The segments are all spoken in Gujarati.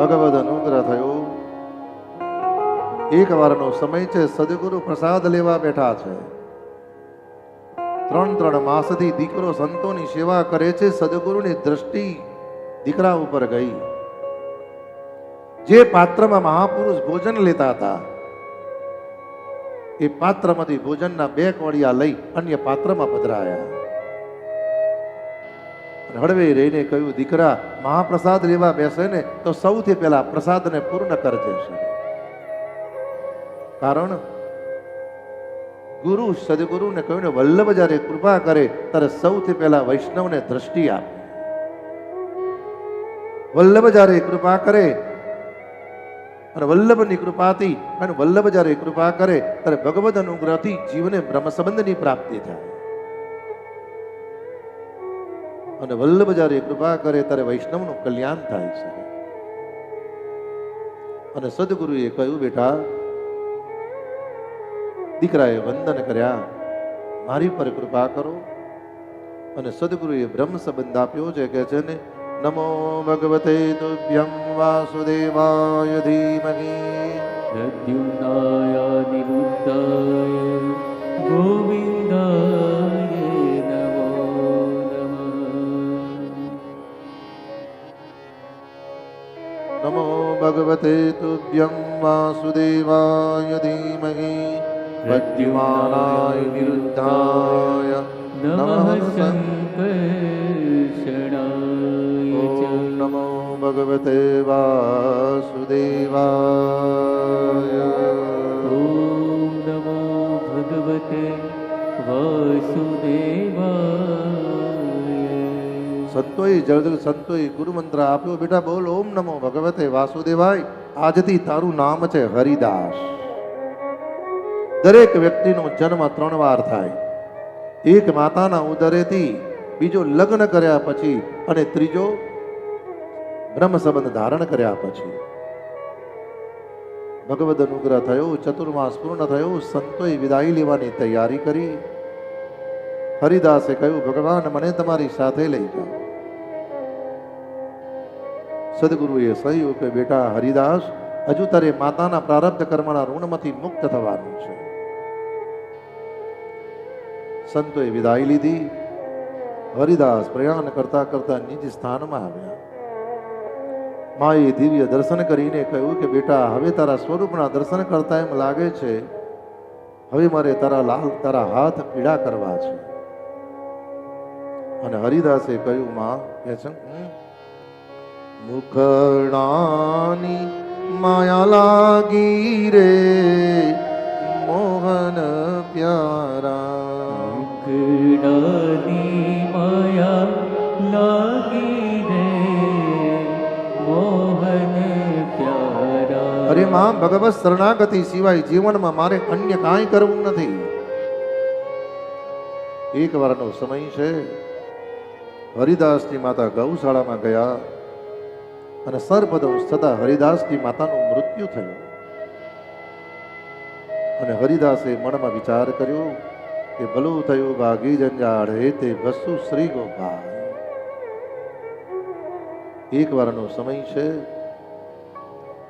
ભગવદ થયો. એક વારનો સમય છે, સદગુરુ પ્રસાદ લેવા બેઠા છે. ત્રણ ત્રણ માસથી દીકરો સંતોની સેવા કરે છે, સદગુરુની દ્રષ્ટિ દીકરા ઉપર ગઈ. જે પાત્રમાં મહાપુરુષ ભોજન લેતા હતા, એ પાત્રમાંથી ભોજનના બે કોળિયા લઈ અન્ય પાત્રમાં પધરાયા. હળવે રહીને કહ્યું, દીકરા, મહાપ્રસાદ લેવા બેસે ને તો સૌથી પહેલા પ્રસાદને પૂર્ણ કરજે કારણ ગુરુ સદગુરુને કહ્યું ને વલ્લભ જ્યારે કૃપા કરે, ત્યારે સૌથી પહેલા વૈષ્ણવને દ્રષ્ટિ આપે. વલ્લભ જ્યારે કૃપા કરે, અને વલ્લભની કૃપાથી અને વલ્લભ જ્યારે કૃપા કરે, ત્યારે ભગવદ અનુગ્રહથી જીવને બ્રહ્મ સંબંધની પ્રાપ્તિ થાય. અને વલ્લભ જ્યારે કૃપા કરે ત્યારે વૈષ્ણવનું કલ્યાણ થાય છે. અને સદગુરુએ કહ્યું, બેટા, દીકરાએ વંદન કર્યા. મારી પર કૃપા કરો. અને સદગુરુએ બ્રહ્મ સંબંધ આપ્યો છે કે છે ને, નમો ભગવતે તુભ્યમ વાસુદેવાય ધીમહી. પ્રદ્યુમ્નાય નિરુદ્ધાય ગોવિંદાય नमो भगवते तुभ्यं वासुदेवाय धीमहि वद्युमानाय विरुद्धाय नमः सङ्कर्षणाय ॐ नमो भगवते वासुदेवाय ॐ नमो भगवते वासुदेव સંતોએ જળજલ સંતોએ ગુરુ મંત્ર આપ્યો બેટા બોલ, ઓમ નમો ભગવતે વાસુદેવાય. આજથી તારું નામ છે હરિદાસ. દરેક વ્યક્તિનો જન્મ ત્રણ વાર થાય. એક માતાના ઉદરેથી બીજો લગ્ન કર્યા પછી અને ત્રીજો બ્રહ્મ સંબંધ ધારણ કર્યા પછી. ભગવદ અનુગ્રહ થયો, ચતુર્માસ પૂર્ણ થયો, સંતોએ વિદાય લેવાની તૈયારી કરી. હરિદાસે કહ્યું, ભગવાન, મને તમારી સાથે લઈ જાઓ. સદગુરુએ કહ્યું કે બેટા હરિદાસ હજુ તારે માતાના પ્રારબ્ધ કર્મના ઋણમાંથી મુક્ત થવાનું છે. સંતોએ વિદાય લીધી. હરિદાસ પ્રયાણ કરતા કરતા નિજ સ્થાનમાં આવ્યા. માએ દિવ્ય દર્શન કરીને કહ્યું કે બેટા હવે તારા સ્વરૂપના દર્શન કરતા એમ લાગે છે. હવે મારે તારા લાલ તારા હાથ પીડા કરવા છે. અને હરિદાસે કહ્યું માં કે છે? "હમ, મુખડાની માયા લાગી રે. મોહન પ્યારા. મુકડાની માયા લાગી રે. મોહન પ્યારા. અરે માં ભગવત શરણાગતિ સિવાય જીવનમાં મારે અન્ય કાંઈ કરવું નથી. એક વારનો સમય છે. હરિદાસની માતા ગૌશાળામાં ગયા. અને સર્પદંશ થતા હરિદાસની માતાનું મૃત્યુ થયું. અને હરિદાસે મનમાં વિચાર કર્યો કે ભલું થયું ભાગી જંજાળ હે તે વસુ શ્રી ગોપાલ એક વારનો સમય છે.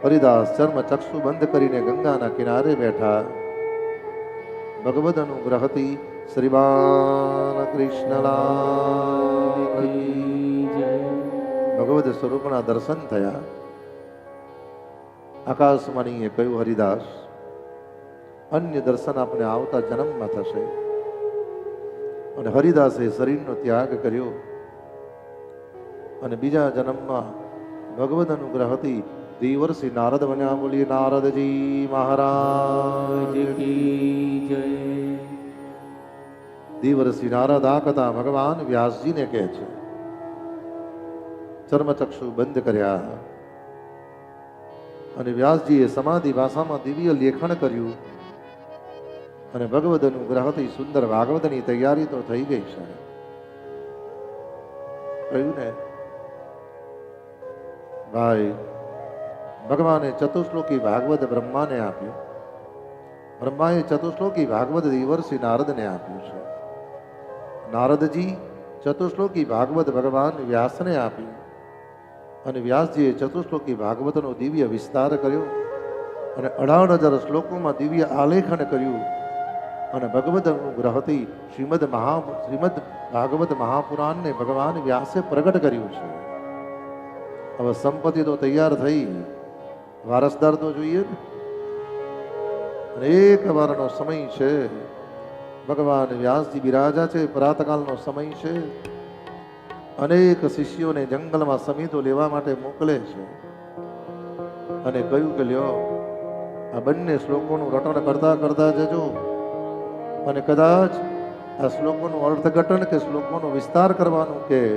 હરિદાસ ચર્મ ચક્ષુ બંધ કરીને ગંગાના કિનારે બેઠા. ભગવદ અનુગ્રહથી શ્રીમાન કૃષ્ણલાલ કી જય. ભગવદ સ્વરૂપના દર્શન થયા. આકાશવાણીએ કહ્યું હરિદાસ અન્ય દર્શન આપણે આવતા જન્મમાં થશે. અને હરિદાસે શરીરનો ત્યાગ કર્યો અને બીજા જન્મમાં ભગવદ અનુગ્રહથી દેવર્ષિ નારદ બન્યા બોલીએ નારદજી મહારાજ. જય. દેવર્ષિ નારદ આ કથા ભગવાન વ્યાસજીને કહે છે. ચર્મચક્ષુ બંધ કર્યા. અને વ્યાસજીએ સમાધિ ભાષામાં દિવ્ય લેખન કર્યું. અને ભગવદ અનુગ્રહથી સુંદર ભાગવતની તૈયારી તો થઈ ગઈ છે. કહ્યું ને, ભાઈ, ભગવાને ચતુશ્લોકી ભાગવત બ્રહ્માને આપ્યું. બ્રહ્માએ ચતુશ્લોકી ભાગવત દેવર્ષિ નારદને આપ્યું છે. નારદજી, ચતુશ્લોકી ભાગવત ભગવાન વ્યાસને આપી અને વ્યાસજીએ ચતુશ્લોકી ભાગવતનો દિવ્ય વિસ્તાર કર્યો અને અઢાર હજાર શ્લોકોમાં દિવ્ય આલેખન કર્યું અને ભગવદ અનુગ્રહથી શ્રીમદ મહા શ્રીમદ ભાગવત મહાપુરાણને ભગવાન વ્યાસે પ્રગટ કર્યું છે. હવે સંપત્તિ તો તૈયાર થઈ. વારસદાર તો જોઈએ ને? અને એક વારનો સમય છે. ભગવાન વ્યાસજી બિરાજા છે પ્રાતકાલનો સમય છે. અનેક શિષ્યોને જંગલમાં સમીતો લેવા માટે મોકલે છે. અને કહ્યું કે, લ્યો, આ બંને શ્લોકોનું રટણ કરતા કરતા જજો. અને કદાચ આ શ્લોકોનું અર્થઘટન કે શ્લોકોનો વિસ્તાર કરવાનું કે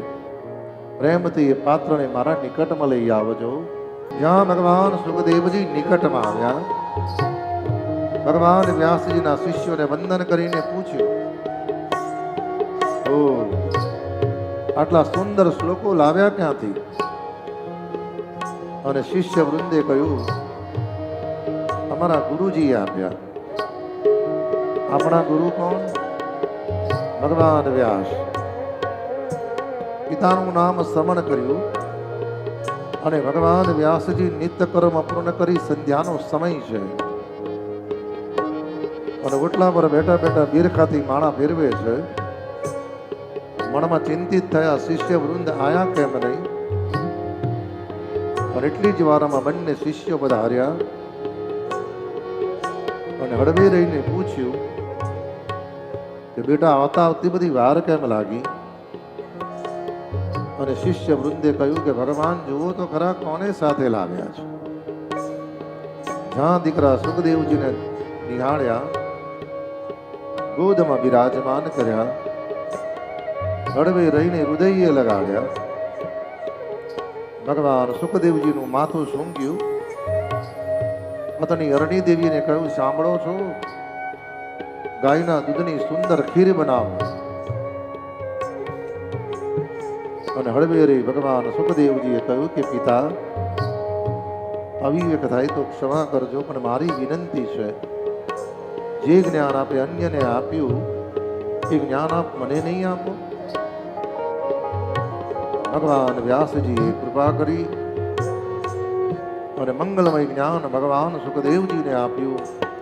પ્રેમથી એ પાત્રને મારા નિકટમાં લઈ આવજો. જ્યાં ભગવાન સુખદેવજી નિકટમાં આવ્યા. ભગવાન વ્યાસજીના શિષ્યોને વંદન કરીને પૂછ્યું ઓ આટલા સુંદર શ્લોકો લાવ્યા ક્યાંથી? અને શિષ્ય વૃંદે કહ્યું, અમારા ગુરુજી આપ્યા. આપણા ગુરુ કોણ? ભગવાન વ્યાસ. પિતાનું નામ શ્રવણ કર્યું અને ભગવાન વ્યાસજી નિત્ય કર્મ પૂર્ણ કરી સંધ્યાનો સમય છે. અને ઓટલા પર બેઠા બેઠા બિરખાથી માણા ફેરવે છે. મનમાં ચિંતિત થયા શિષ્ય વૃંદ આયા કેમ નહીં? પણ એટલી જ વારમાં બંને શિષ્યો પધાર્યા અને હળવી રહીને પૂછ્યું કે, બેટા, આવતા આવતી બધી વાર કેમ લાગી? અને શિષ્ય વૃંદે કહ્યું કે, ભગવાન, જુઓ તો ખરા કોને સાથે લાવ્યા છે. જ્યાં દીકરા સુખદેવજીને નિહાળ્યા, ગોદમાં બિરાજમાન કર્યા હળવે રહીને હૃદયે લગાડ્યા. ભગવાન સુખદેવજીનું માથું સૂંઘ્યું. પત્ની અરણી દેવીને કહ્યું, સાંભળો છો? ગાયના દૂધની સુંદર ખીર બનાવો. અને હળવે રહી ભગવાન સુખદેવજીએ કહ્યું કે, પિતા, અવિવેક થાય તો ક્ષમા કરજો, પણ મારી વિનંતી છે. જે જ્ઞાન આપે અન્યને આપ્યું, એ જ્ઞાન આપ મને નહીં આપો. ભગવાન વ્યાસજીએ કૃપા કરી અને મંગલમય જ્ઞાન ભગવાન સુખદેવજીને આપ્યું.